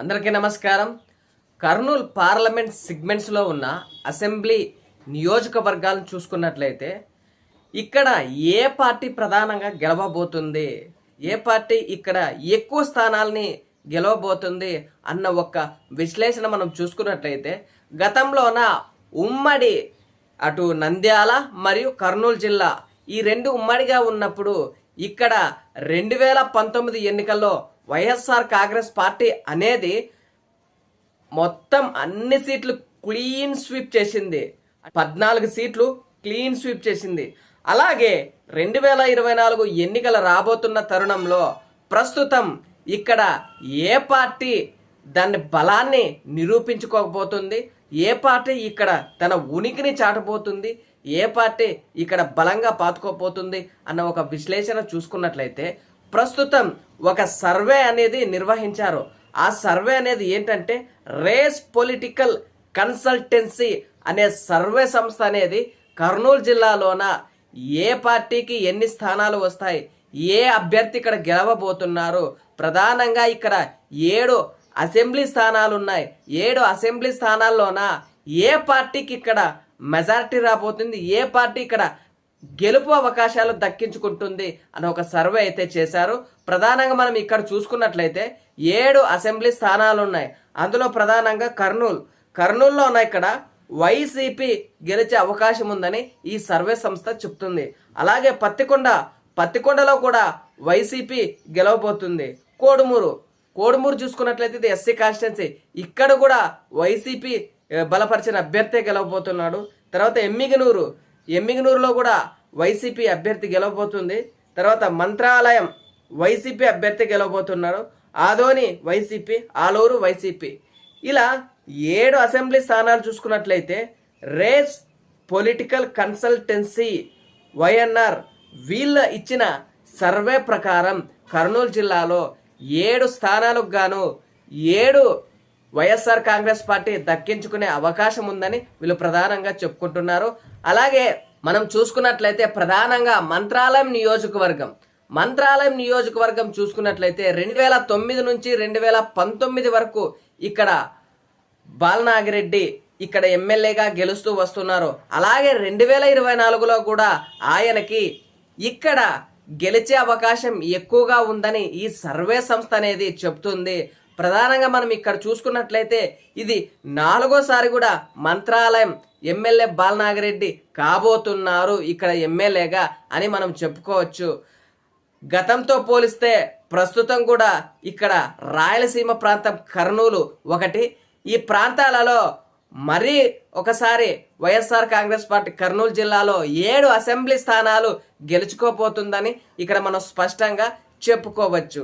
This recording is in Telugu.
అందరికీ నమస్కారం. కర్నూలు పార్లమెంట్ సిగ్మెంట్స్లో ఉన్న అసెంబ్లీ నియోజకవర్గాలను చూసుకున్నట్లయితే ఇక్కడ ఏ పార్టీ ప్రధానంగా గెలవబోతుంది? ఏ పార్టీ ఇక్కడ ఎక్కువ స్థానాల్ని గెలవబోతుంది? అన్న ఒక విశ్లేషణ మనం చూసుకున్నట్లయితే గతంలోన ఉమ్మడి అటు నంద్యాల మరియు కర్నూలు జిల్లా ఈ రెండు ఉమ్మడిగా ఉన్నప్పుడు ఇక్కడ రెండు వేల పంతొమ్మిది ఎన్నికల్లో వైఎస్ఆర్ కాంగ్రెస్ పార్టీ అనేది మొత్తం అన్ని సీట్లు క్లీన్ స్వీప్ చేసింది. పద్నాలుగు సీట్లు క్లీన్ స్వీప్ చేసింది. అలాగే రెండు వేల ఇరవై నాలుగు ఎన్నికలు రాబోతున్న తరుణంలో ప్రస్తుతం ఇక్కడ ఏ పార్టీ దాని బలాన్ని నిరూపించుకోకపోతుంది ఏ పార్టీ ఇక్కడ తన ఉనికిని చాటబోతుంది? ఏ పార్టీ ఇక్కడ బలంగా పాతుకోపోతుంది అన్న ఒక విశ్లేషణ చూసుకున్నట్లయితే ప్రస్తుతం ఒక సర్వే అనేది నిర్వహించారు. ఆ సర్వే అనేది ఏంటంటే రేస్ పొలిటికల్ కన్సల్టెన్సీ అనే సర్వే సంస్థ అనేది కర్నూలు జిల్లాలోన ఏ పార్టీకి ఎన్ని స్థానాలు వస్తాయి ఏ అభ్యర్థి ఇక్కడ గెలవబోతున్నారు ప్రధానంగా ఇక్కడ ఏడు అసెంబ్లీ స్థానాలు ఉన్నాయి. ఏడు అసెంబ్లీ స్థానాల్లోన ఏ పార్టీకి ఇక్కడ మెజారిటీ రాబోతుంది ఏ పార్టీ ఇక్కడ గెలుపు అవకాశాలు దక్కించుకుంటుంది అని ఒక సర్వే అయితే చేశారు. ప్రధానంగా మనం ఇక్కడ చూసుకున్నట్లయితే ఏడు అసెంబ్లీ స్థానాలు ఉన్నాయి. అందులో ప్రధానంగా కర్నూలు. కర్నూలులో ఉన్న ఇక్కడ వైసీపీ గెలిచే అవకాశం ఉందని ఈ సర్వే సంస్థ చెప్తుంది. అలాగే పత్తికొండ. పత్తికొండలో కూడా వైసీపీ గెలవబోతుంది. కోడుమూరు. కోడుమూరు చూసుకున్నట్లయితే ఇది ఎస్సీ కాన్స్టిట్యున్సీ. ఇక్కడ కూడా వైసీపీ బలపరిచిన అభ్యర్థి గెలవబోతున్నాడు. తర్వాత ఎమ్మిగనూరు. ఎమ్మిగనూరులో కూడా వైసీపీ అభ్యర్థి గెలవబోతుంది. తర్వాత మంత్రాలయం వైసీపీ అభ్యర్థి గెలవబోతున్నారు. ఆదోని వైసీపీ ఆలూరు వైసీపీ. ఇలా ఏడు అసెంబ్లీ స్థానాలు చూసుకున్నట్లయితే రేస్ పొలిటికల్ కన్సల్టెన్సీ వైఎన్ఆర్ వీళ్ళ ఇచ్చిన సర్వే ప్రకారం కర్నూలు జిల్లాలో ఏడు స్థానాలకు గాను ఏడు వైఎస్ఆర్ కాంగ్రెస్ పార్టీ దక్కించుకునే అవకాశం ఉందని వీళ్ళు ప్రధానంగా చెప్పుకుంటున్నారు. అలాగే మనం చూసుకున్నట్లయితే ప్రధానంగా మంత్రాలయం నియోజకవర్గం. మంత్రాలయం నియోజకవర్గం చూసుకున్నట్లయితే రెండు వేల తొమ్మిది నుంచి రెండు వేల పంతొమ్మిది వరకు ఇక్కడ బాలనాగిరెడ్డి ఇక్కడ ఎమ్మెల్యేగా గెలుస్తూ వస్తున్నారు. అలాగే రెండు వేల ఇరవై నాలుగులో కూడా ఆయనకి ఇక్కడ గెలిచే అవకాశం ఎక్కువగా ఉందని ఈ సర్వే సంస్థ అనేది చెప్తుంది. ప్రధానంగా మనం ఇక్కడ చూసుకున్నట్లయితే ఇది నాలుగోసారి కూడా మంత్రాలయం ఎమ్మెల్యే బాలనాగిరెడ్డి కాబోతున్నారు ఇక్కడ ఎమ్మెల్యేగా అని మనం చెప్పుకోవచ్చు. గతంతో పోలిస్తే ప్రస్తుతం కూడా ఇక్కడ రాయలసీమ ప్రాంతం కర్నూలు ఒకటి. ఈ ప్రాంతాలలో మరీ ఒకసారి వైఎస్ఆర్ కాంగ్రెస్ పార్టీ కర్నూలు జిల్లాలో ఏడు అసెంబ్లీ స్థానాలు గెలుచుకోపోతుందని ఇక్కడ మనం స్పష్టంగా చెప్పుకోవచ్చు.